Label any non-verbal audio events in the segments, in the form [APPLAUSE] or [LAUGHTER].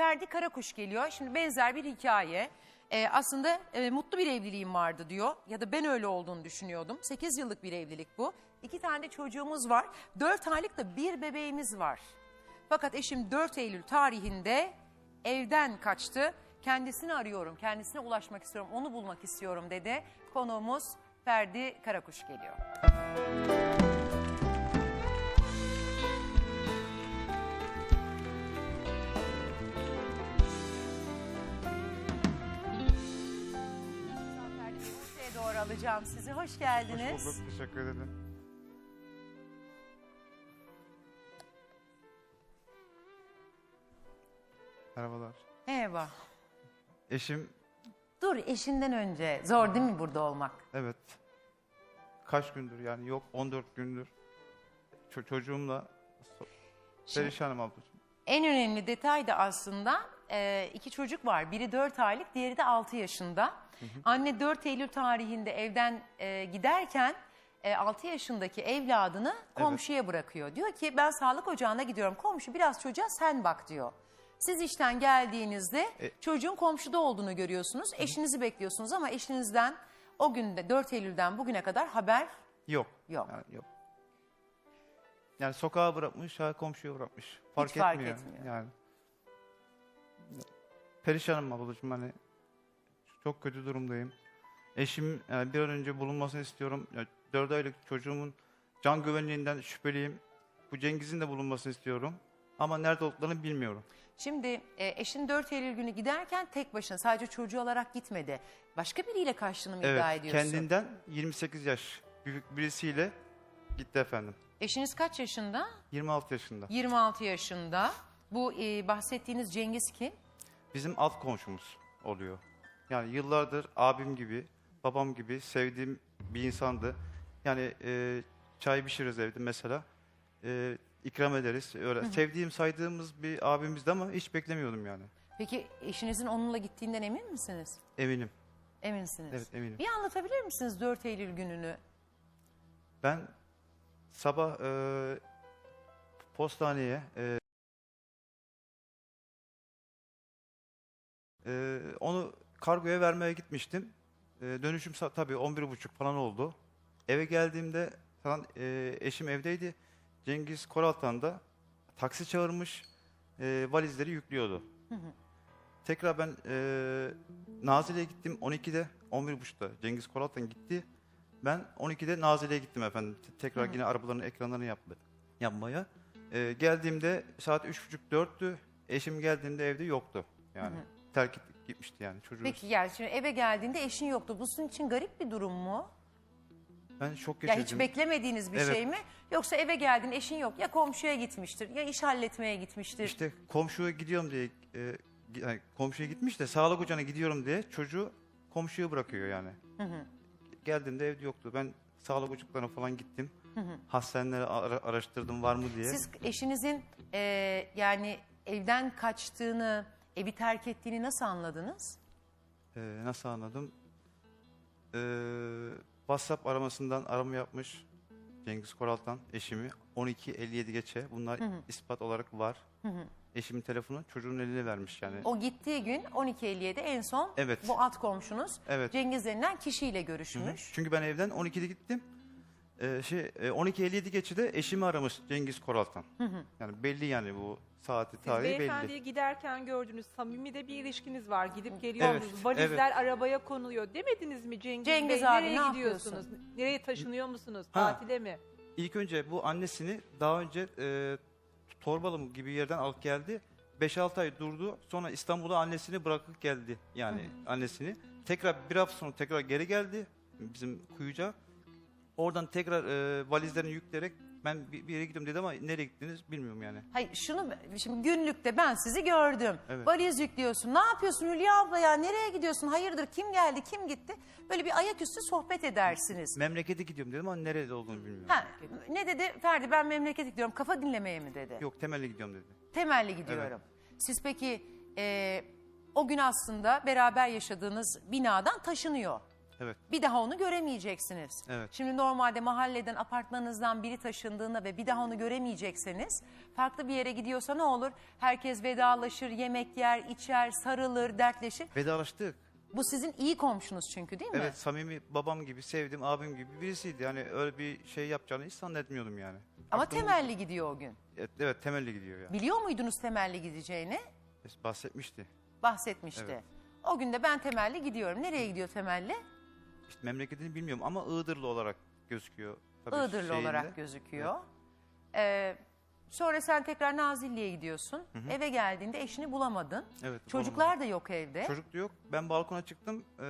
Ferdi Karakuş geliyor. Şimdi benzer bir hikaye. Ee, aslında e, mutlu bir evliliğim vardı diyor. Ya da ben öyle olduğunu düşünüyordum. 8 yıllık bir evlilik bu. İki tane de çocuğumuz var. 4 aylık da bir bebeğimiz var. Fakat eşim 4 Eylül tarihinde evden kaçtı. Kendisini arıyorum, kendisine ulaşmak istiyorum, onu bulmak istiyorum dedi. Konuğumuz Ferdi Karakuş geliyor. Alacağım sizi. Hoş geldiniz. Hoş bulduk, teşekkür ederim. Merhabalar. Merhaba. Eşim, Dur eşinden önce. Zor değil mi burada olmak? evet. Kaç gündür yani yok 14 gündür. Ço- çocuğumla so- Şimdi- perişanım ablacığım. En önemli detay da aslında e, iki çocuk var. Biri 4 aylık, diğeri de 6 yaşında. Anne 4 Eylül tarihinde evden e, giderken e, 6 yaşındaki evladını komşuya bırakıyor. Diyor ki ben sağlık ocağına gidiyorum. Komşu biraz çocuğa sen bak diyor. Siz işten geldiğinizde E- çocuğun komşuda olduğunu görüyorsunuz. Eşinizi bekliyorsunuz ama eşinizden o günde 4 Eylül'den bugüne kadar haber Yok. Yok. Yani yok. Yani sokağa bırakmış, ha komşuya bırakmış. Fark fark etmiyor. etmiyor. Yani. Perişanım ablacığım hani. Çok kötü durumdayım. Eşim yani bir an önce bulunmasını istiyorum. Ya, 4 aylık çocuğumun can güvenliğinden şüpheliyim. Bu Cengiz'in de bulunmasını istiyorum. Ama nerede olduklarını bilmiyorum. Şimdi e, eşin 4 Eylül günü giderken tek başına sadece çocuğu olarak gitmedi. Başka biriyle kaçtığını mı iddia Evet, ediyorsun? kendinden 28 yaş büyük birisiyle gitti efendim. Eşiniz kaç yaşında? 26 yaşında. 26 yaşında. Bu e, bahsettiğiniz Cengiz kim? Bizim alt komşumuz oluyor. Yani yıllardır abim gibi, babam gibi sevdiğim bir insandı. Yani e, çay pişiririz evde mesela. E, ikram ederiz. Öyle. Sevdiğim, saydığımız bir abimizdi ama hiç beklemiyordum yani. Peki eşinizin onunla gittiğinden emin misiniz? Eminim. Eminsiniz. Evet eminim. Bir anlatabilir misiniz 4 Eylül gününü? Ben sabah e, postaneye e, e, onu kargoya vermeye gitmiştim. E, dönüşüm tabii 11.30 falan oldu. Eve geldiğimde falan e, eşim evdeydi. Cengiz Koraltan da taksi çağırmış. E, valizleri yüklüyordu. Tekrar ben e, Nazile'ye gittim 12'de 11.30'da Cengiz Koraltan gitti. Ben 12'de Nazile'ye gittim efendim. Te- Tekrar yine arabaların ekranlarını yapma, yapmaya. Ee, geldiğimde saat 3.30-4'tü. Eşim geldiğinde evde yoktu. Yani terk et- gitmişti yani çocuğu. Peki yani şimdi eve geldiğinde eşin yoktu. Bu sizin için garip bir durum mu? Ben şok Ya geçirdim. hiç beklemediğiniz bir Evet. şey mi? Yoksa eve geldin eşin yok ya komşuya gitmiştir ya iş halletmeye gitmiştir. İşte komşuya gidiyorum diye e, gi- yani komşuya gitmiş de sağlık ocağına gidiyorum diye çocuğu komşuya bırakıyor yani. Geldiğimde evde yoktu. Ben sağlık ocaklarına falan gittim. Hastaneleri ara- araştırdım var mı diye. Siz eşinizin e, yani evden kaçtığını, evi terk ettiğini nasıl anladınız? Ee, nasıl anladım? Ee, WhatsApp aramasından arama yapmış Cengiz Koraltan eşimi 12.57 geçe. Bunlar ispat olarak var. Eşimin telefonu çocuğun eline vermiş yani. O gittiği gün 12.57'de en son Evet. bu alt komşunuz Evet. Cengiz denilen kişiyle görüşmüş. Çünkü ben evden 12'de gittim. Ee, şey e, 12.57 geçe de eşimi aramış Cengiz Koraltan. Yani belli yani bu saati Siz tarihi belli. giderken gördünüz. Samimi de bir ilişkiniz var. Gidip geliyorsunuz. Evet, Valizler arabaya konuluyor. Demediniz mi Cengiz, Cengiz Bey? abi, Nereye ne gidiyorsunuz? Nereye taşınıyor musunuz? Ha. Tatile mi? İlk önce bu annesini daha önce e, Torbalı gibi yerden alıp geldi. 5-6 ay durdu. Sonra İstanbul'a annesini bırakıp geldi. Yani annesini. Tekrar bir hafta sonra tekrar geri geldi bizim kuyuca. Oradan tekrar e, valizlerini yükleyerek ben bir, bir yere gidiyorum dedi ama nereye gittiniz bilmiyorum yani. Hayır şunu şimdi günlükte ben sizi gördüm. Evet. Valiz yüklüyorsun. Ne yapıyorsun Hülya abla ya? Nereye gidiyorsun? Hayırdır kim geldi kim gitti? Böyle bir ayaküstü sohbet edersiniz. Memlekete gidiyorum dedim ama nerede olduğunu bilmiyorum. Ha, ne dedi Ferdi ben memlekete gidiyorum kafa dinlemeye mi dedi? Yok temelli gidiyorum dedi. Temelli gidiyorum. Siz peki e, o gün aslında beraber yaşadığınız binadan taşınıyor. Evet. Bir daha onu göremeyeceksiniz. Evet. Şimdi normalde mahalleden, apartmanınızdan biri taşındığında ve bir daha onu göremeyecekseniz farklı bir yere gidiyorsa ne olur? Herkes vedalaşır, yemek yer, içer, sarılır, dertleşir. Vedalaştık. Bu sizin iyi komşunuz çünkü değil mi? Evet samimi babam gibi sevdim abim gibi birisiydi. Yani öyle bir şey yapacağını hiç zannetmiyordum yani. Ama Aklım- temelli gidiyor o gün. Evet, evet temelli gidiyor yani. Biliyor muydunuz temelli gideceğini? Bahsetmişti. Bahsetmişti. Evet. O gün de ben temelli gidiyorum. Nereye gidiyor temelli? İşte memleketini bilmiyorum ama Iğdırlı olarak gözüküyor. Tabii Iğdırlı şeyinde. olarak gözüküyor. Ee, sonra sen tekrar Nazilli'ye gidiyorsun. Eve geldiğinde eşini bulamadın. Evet, Çocuklar da yok evde. Çocuk da yok. Ben balkona çıktım. Ee,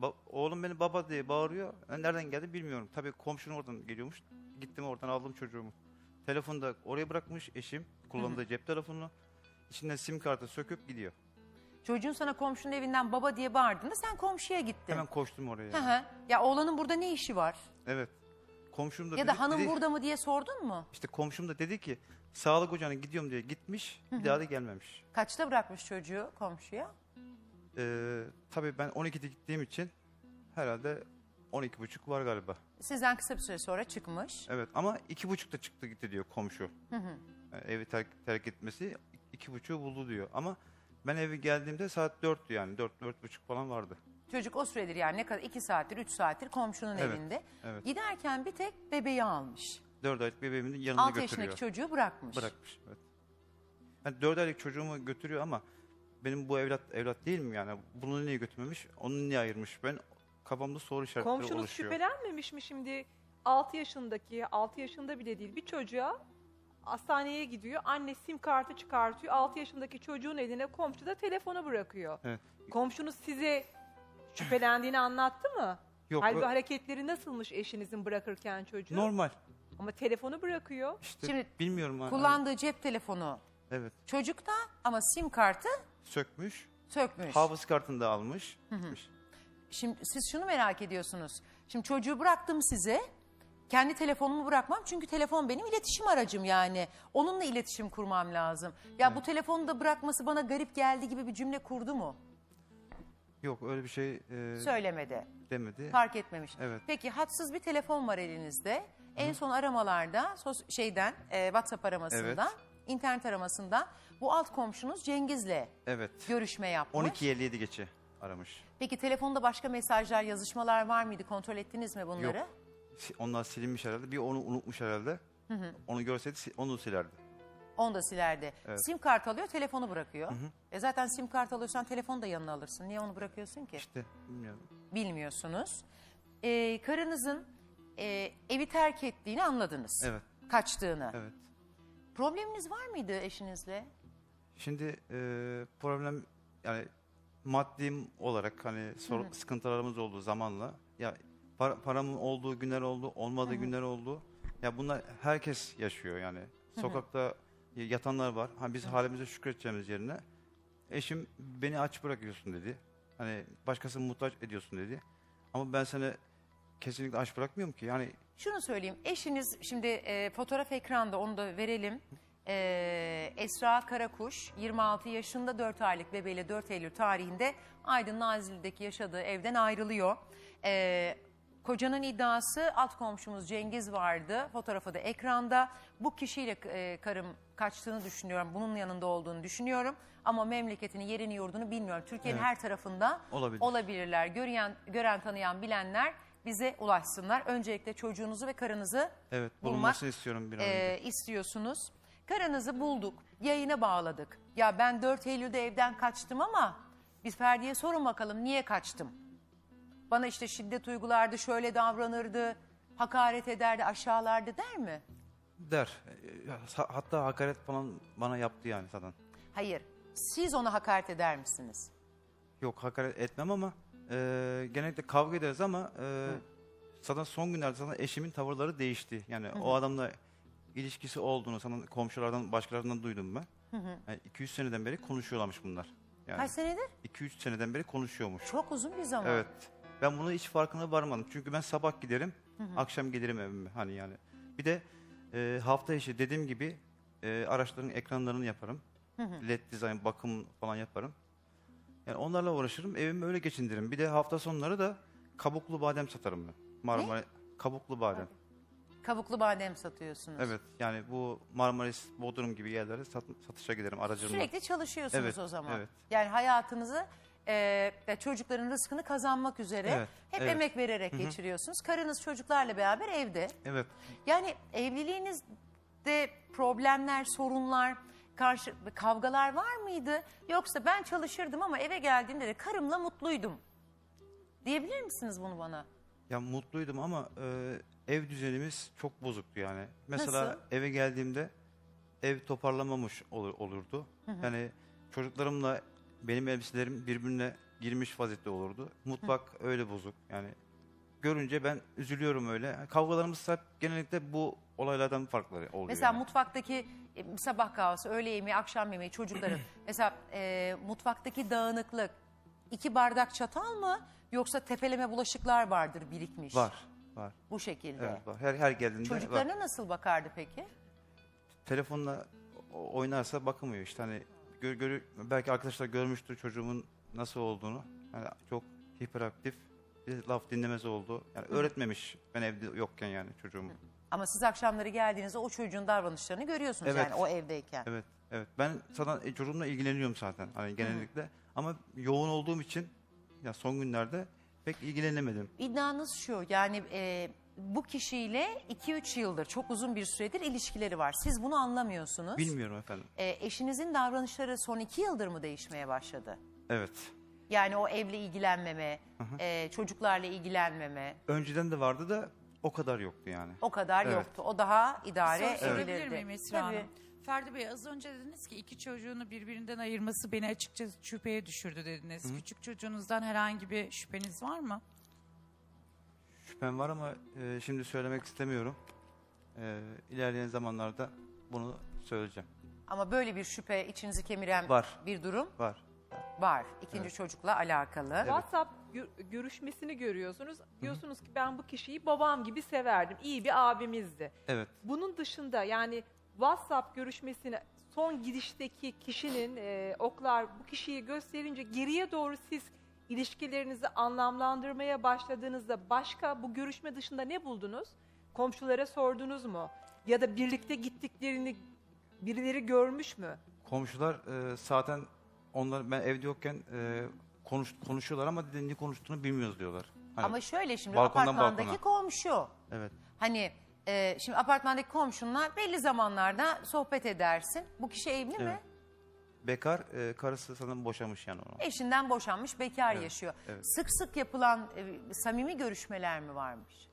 ba- oğlum beni baba diye bağırıyor. Ben nereden geldi bilmiyorum. Tabii komşunun oradan geliyormuş. Gittim oradan aldım çocuğumu. Telefonu da oraya bırakmış eşim. Kullandığı cep telefonunu. İçinden sim kartı söküp gidiyor. Çocuğun sana komşunun evinden baba diye bağırdığında sen komşuya gittin. Hemen koştum oraya. Hı hı. Ya oğlanın burada ne işi var? Evet. Komşum da Ya dedi- da hanım dedi- burada mı diye sordun mu? İşte komşum da dedi ki sağlık ocağına gidiyorum diye gitmiş. Bir daha da gelmemiş. Kaçta bırakmış çocuğu komşuya? Ee, tabii ben 12'de gittiğim için herhalde 12.30 var galiba. Sizden kısa bir süre sonra çıkmış. Evet ama iki buçukta çıktı gitti diyor komşu. Yani evi terk, terk etmesi iki buçuğu buldu diyor. Ama ben evi geldiğimde saat dörttü yani dört, dört buçuk falan vardı. Çocuk o süredir yani ne kadar iki saattir, üç saattir komşunun Evet, evinde. evet. Giderken bir tek bebeği almış. Dört aylık bebeğimin yanına 6 götürüyor. yaşındaki çocuğu bırakmış. Bırakmış. Evet. Yani dört aylık çocuğumu götürüyor ama benim bu evlat evlat değil mi yani? Bunu niye götürmemiş? Onu niye ayırmış? Ben kafamda soru işaretleri Komşunuz oluşuyor. şüphelenmemiş mi şimdi 6 yaşındaki, 6 yaşında bile değil bir çocuğa hastaneye gidiyor. Anne sim kartı çıkartıyor. 6 yaşındaki çocuğun eline komşu da telefonu bırakıyor. Evet. Komşunuz size şüphelendiğini anlattı mı? Yok Halbuki o- hareketleri nasılmış eşinizin bırakırken çocuğu? normal. Ama telefonu bırakıyor. İşte Şimdi bilmiyorum. ha- Kullandığı cep telefonu Evet. çocukta ama sim kartı Sökmüş. sökmüş. Hafız kartını da almış. Şimdi siz şunu merak ediyorsunuz. Şimdi çocuğu bıraktım size. Kendi telefonumu bırakmam çünkü telefon benim iletişim aracım yani. Onunla iletişim kurmam lazım. Ya bu telefonu da bırakması bana garip geldi gibi bir cümle kurdu mu? Yok öyle bir şey e, Söylemedi. demedi. Fark etmemiş. Evet. Peki hatsız bir telefon var elinizde. En son aramalarda sos- şeyden e, WhatsApp aramasından, internet aramasından bu alt komşunuz Cengiz'le Evet. görüşme yapmış. 12.57 geçe aramış. Peki telefonda başka mesajlar, yazışmalar var mıydı? Kontrol ettiniz mi bunları? Yok. Si- Onlar silinmiş herhalde. Bir onu unutmuş herhalde. Onu görseydi si- onu silerdi. Onu da silerdi. Sim kart alıyor, telefonu bırakıyor. E zaten sim kart alıyorsan telefonu da yanına alırsın. Niye onu bırakıyorsun ki? İşte bilmiyorum. Bilmiyorsunuz. E, karınızın e, evi terk ettiğini anladınız. Evet. Kaçtığını. Evet. Probleminiz var mıydı eşinizle? Şimdi e, problem yani maddim olarak hani sor, sıkıntılarımız oldu zamanla. Ya para, paramın olduğu günler oldu, olmadığı günler oldu. Ya bunlar herkes yaşıyor yani. Sokakta yatanlar var. Ha biz halimize şükredeceğimiz yerine eşim beni aç bırakıyorsun dedi. Hani başkasını muhtaç ediyorsun dedi. Ama ben seni kesinlikle aç bırakmıyorum ki. Yani Şunu söyleyeyim. Eşiniz şimdi e, fotoğraf ekranda onu da verelim. E, Esra Karakuş 26 yaşında 4 aylık bebeğiyle 4 Eylül tarihinde Aydın Nazilli'deki yaşadığı evden ayrılıyor. E, kocanın iddiası alt komşumuz Cengiz vardı. Fotoğrafı da ekranda. Bu kişiyle e, karım kaçtığını düşünüyorum. Bunun yanında olduğunu düşünüyorum. Ama memleketini, yerini, yurdunu bilmiyorum. Türkiye'nin Evet. her tarafında Olabilir. olabilirler. Gören, gören, tanıyan, bilenler bize ulaşsınlar. Öncelikle çocuğunuzu ve karınızı evet bulmak bulunmasını istiyorum bir an önce. e, istiyorsunuz. Karınızı bulduk, yayına bağladık. Ya ben 4 Eylül'de evden kaçtım ama biz Ferdi'ye sorun bakalım niye kaçtım? Bana işte şiddet uygulardı, şöyle davranırdı, hakaret ederdi, aşağılardı der mi? Der. E, ha- Hatta hakaret falan bana yaptı yani zaten. Hayır. Siz ona hakaret eder misiniz? Yok hakaret etmem ama e, genellikle kavga ederiz ama e, zaten son günlerde zaten eşimin tavırları değişti. Yani o adamla ilişkisi olduğunu sana komşulardan başkalarından duydum ben. Yani 200 seneden beri konuşuyorlarmış bunlar. Yani Kaç senedir? 200 seneden beri konuşuyormuş. Çok uzun bir zaman. Evet. Ben bunu hiç farkına varmadım. Çünkü ben sabah giderim, akşam gelirim evime hani yani. Bir de e, hafta içi dediğim gibi e, araçların ekranlarını yaparım. LED dizayn, bakım falan yaparım. Yani onlarla uğraşırım, evimi öyle geçindiririm. Bir de hafta sonları da kabuklu badem satarım ben. Marmara kabuklu badem. Kabuklu badem satıyorsunuz. Evet yani bu Marmaris, Bodrum gibi yerlere sat- satışa giderim aracımla. Sürekli çalışıyorsunuz Evet, o zaman. evet. Yani hayatınızı e, ve çocukların rızkını kazanmak üzere Evet, hep evet. emek vererek geçiriyorsunuz. Karınız çocuklarla beraber evde. Evet. Yani evliliğinizde problemler, sorunlar, karşı kavgalar var mıydı? Yoksa ben çalışırdım ama eve geldiğimde de karımla mutluydum. Diyebilir misiniz bunu bana? Ya mutluydum ama e, ev düzenimiz çok bozuktu yani. Mesela Nasıl? eve geldiğimde ev toparlamamış olur, olurdu. Yani çocuklarımla benim elbiselerim birbirine girmiş vaziyette olurdu. Mutfak öyle bozuk yani. Görünce ben üzülüyorum öyle. Kavgalarımız hep genellikle bu olaylardan farklı oluyor. Mesela yani. mutfaktaki e, sabah kahvaltısı, öğle yemeği, akşam yemeği çocukların [CLEARS THROAT] mesela e, mutfaktaki dağınıklık iki bardak çatal mı yoksa tepeleme bulaşıklar vardır birikmiş? var, var. Bu şekilde. Evet, var. Her her geldiğinde var. Çocuklarına nasıl bakardı peki? telefonla o- oynarsa bakamıyor işte hani gör, görü- belki arkadaşlar görmüştür çocuğumun nasıl olduğunu. Yani çok hiperaktif, bir laf dinlemez oldu. Yani öğretmemiş ben evde yokken yani çocuğumu. Ama siz akşamları geldiğinizde o çocuğun davranışlarını görüyorsunuz Evet. yani o evdeyken. Evet, evet. Ben zaten e, çocuğumla ilgileniyorum zaten hani genellikle. Ama yoğun olduğum için ya son günlerde pek ilgilenemedim. İddianız şu yani e, bu kişiyle 2-3 yıldır çok uzun bir süredir ilişkileri var. Siz bunu anlamıyorsunuz. Bilmiyorum efendim. E, eşinizin davranışları son 2 yıldır mı değişmeye başladı? Evet. Yani o evle ilgilenmeme, e, çocuklarla ilgilenmeme Önceden de vardı da o kadar yoktu yani. o kadar Evet. yoktu. O daha idare Soru sorabilir edilirdi. miyim Esra Tabii. Hanım? Ferdi Bey az önce dediniz ki iki çocuğunu birbirinden ayırması beni açıkçası şüpheye düşürdü dediniz. Küçük çocuğunuzdan herhangi bir şüpheniz var mı? Şüphem var ama e, şimdi söylemek istemiyorum. E, ilerleyen zamanlarda bunu söyleyeceğim. Ama böyle bir şüphe içinizi kemiren Var. bir durum Var. var. İkinci çocukla alakalı. WhatsApp gö- görüşmesini görüyorsunuz. Diyorsunuz ki ben bu kişiyi babam gibi severdim. İyi bir abimizdi. Evet. Bunun dışında yani WhatsApp görüşmesine son gidişteki kişinin e, oklar bu kişiyi gösterince geriye doğru siz ilişkilerinizi anlamlandırmaya başladığınızda başka bu görüşme dışında ne buldunuz? Komşulara sordunuz mu? Ya da birlikte gittiklerini birileri görmüş mü? Komşular e, zaten onlar ben evde yokken e, konuş, konuşuyorlar ama dedi, ne konuştuğunu bilmiyoruz diyorlar. Hani, Ama şöyle şimdi balkondan apartmandaki balkona. komşu. Evet. Hani e, şimdi apartmandaki komşunla belli zamanlarda sohbet edersin. Bu kişi evli mi? Evet. Bekar, e, karısı sanırım boşamış yani onu. Eşinden boşanmış, bekar Evet, yaşıyor. evet. Sık sık yapılan e, samimi görüşmeler mi varmış?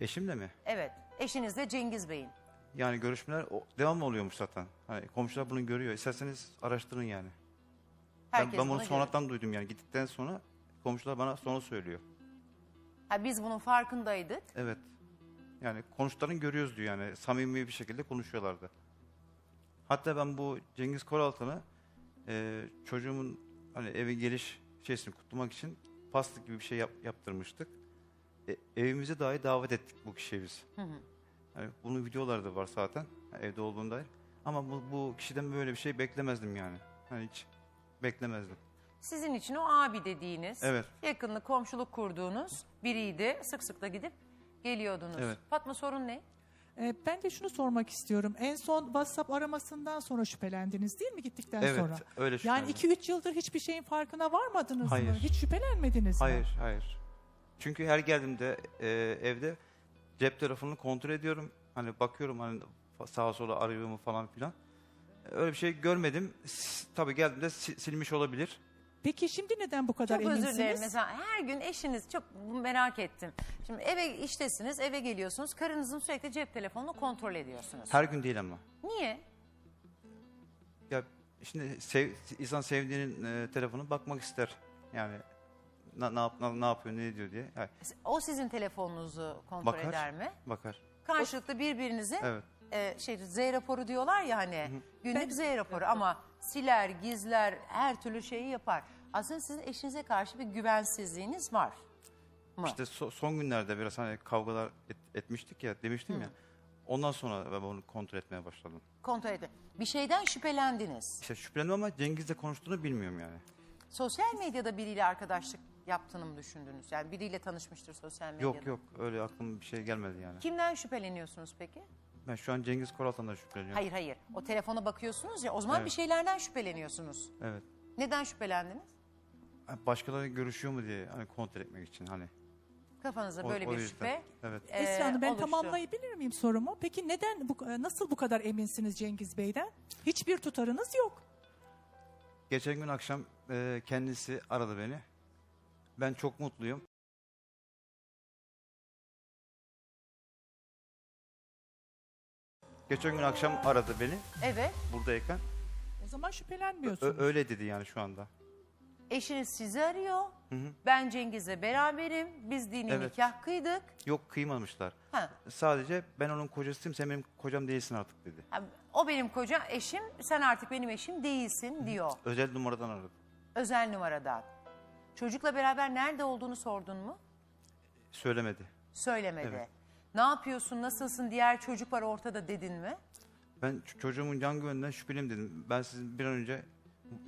Eşimle mi? Evet. Eşinizle Cengiz Bey'in. Yani görüşmeler o, devam oluyormuş zaten. Hani komşular bunu görüyor. İsterseniz araştırın yani. Ben, Herkes ben bunu bunu sonradan duydum yani. Gittikten sonra komşular bana sonra söylüyor. Ha, biz bunun farkındaydık. Evet. Yani konuştuklarını görüyoruz diyor yani. Samimi bir şekilde konuşuyorlardı. Hatta ben bu Cengiz Koraltan'ı e, çocuğumun hani eve geliş şeysini kutlamak için pasta gibi bir şey yap- yaptırmıştık. E, evimize dahi davet ettik bu kişiyi biz. Yani bunun videoları da var zaten yani evde olduğum dair. Ama bu, bu kişiden böyle bir şey beklemezdim yani. Hani hiç beklemezdim. Sizin için o abi dediğiniz, Evet. yakınlık, komşuluk kurduğunuz biriydi. Sık sık da gidip geliyordunuz. Evet. Fatma sorun ne? Ee, Ben de şunu sormak istiyorum. En son WhatsApp aramasından sonra şüphelendiniz değil mi gittikten Evet, sonra? öyle Yani şüphelendim. 2-3 yıldır hiçbir şeyin farkına varmadınız Hayır. mı? Hiç şüphelenmediniz mi? Hayır, hayır. Çünkü her geldiğimde e, evde cep telefonunu kontrol ediyorum. Hani bakıyorum hani sağa sola arıyor mu falan filan. E, Öyle bir şey görmedim. S- Tabii geldiğimde si- silmiş olabilir. Peki şimdi neden bu kadar Çok eminsiniz? özür dilerim. Mesela her gün eşiniz çok merak ettim. Şimdi eve iştesiniz, eve geliyorsunuz. Karınızın sürekli cep telefonunu kontrol ediyorsunuz. Her gün değil ama. Niye? Ya şimdi sev, insan sevdiğinin e, telefonu bakmak ister. Yani na- ne, yap, na- ne yapıyor, ne ediyor diye. Yani O sizin telefonunuzu kontrol Bakar. eder mi? bakar. Karşılıklı birbirinizin Evet. e, şey Z raporu diyorlar ya hani günlük Z raporu ama siler, gizler, her türlü şeyi yapar. Aslında sizin eşinize karşı bir güvensizliğiniz var mı? İşte so- son günlerde biraz hani kavgalar et- etmiştik ya demiştim ya. Ondan sonra ben bunu kontrol etmeye başladım. Kontrol edin. Bir şeyden şüphelendiniz. İşte şüphelendim ama Cengiz'le konuştuğunu bilmiyorum yani. Sosyal medyada biriyle arkadaşlık yaptığını mı düşündünüz? Yani biriyle tanışmıştır sosyal medyada. Yok yok öyle aklıma bir şey gelmedi yani. Kimden şüpheleniyorsunuz peki? Ben şu an Cengiz Koraltan'dan şüpheleniyorum. Hayır hayır. O telefona bakıyorsunuz ya o zaman Evet. bir şeylerden şüpheleniyorsunuz. Evet. Neden şüphelendiniz? Başkaları görüşüyor mu diye hani kontrol etmek için hani. Kafanızda O- böyle o bir yüzden. şüphe. Evet. e, Esra Hanım ben oluştu. tamamlayabilir miyim sorumu? Peki neden bu, nasıl bu kadar eminsiniz Cengiz Bey'den? Hiçbir tutarınız yok. Geçen gün akşam e, kendisi aradı beni. Ben çok mutluyum. Geçen gün akşam aradı beni Evet. buradayken. O zaman Ö- şüphelenmiyorsunuz. öyle dedi yani şu anda. Eşiniz sizi arıyor. hı. Ben Cengiz'le beraberim. Biz dini Evet. nikah kıydık. Yok kıymamışlar. Ha. Sadece ben onun kocasıyım sen benim kocam değilsin artık dedi. ha, O benim koca eşim. Sen artık benim eşim değilsin diyor. Özel numaradan aradı. Özel numaradan. Çocukla beraber nerede olduğunu sordun mu? Söylemedi. Söylemedi. Evet. Ne yapıyorsun, nasılsın, diğer çocuk var ortada dedin mi? Ben ç- çocuğumun can güveninden şüpheliyim dedim. Ben sizin bir an önce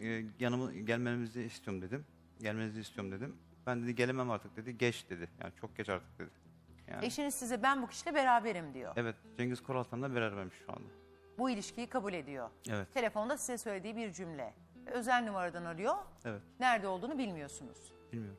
e, yanıma gelmenizi istiyorum dedim. Gelmenizi istiyorum dedim. Ben dedi gelemem artık dedi. Geç dedi. Yani çok geç artık dedi. Yani, Eşiniz size ben bu kişiyle beraberim diyor. evet Cengiz Koraltan'la berabermiş şu anda. Bu ilişkiyi kabul ediyor. Evet. Telefonda size söylediği bir cümle. Özel numaradan arıyor. Evet. Nerede olduğunu bilmiyorsunuz. Bilmiyorum.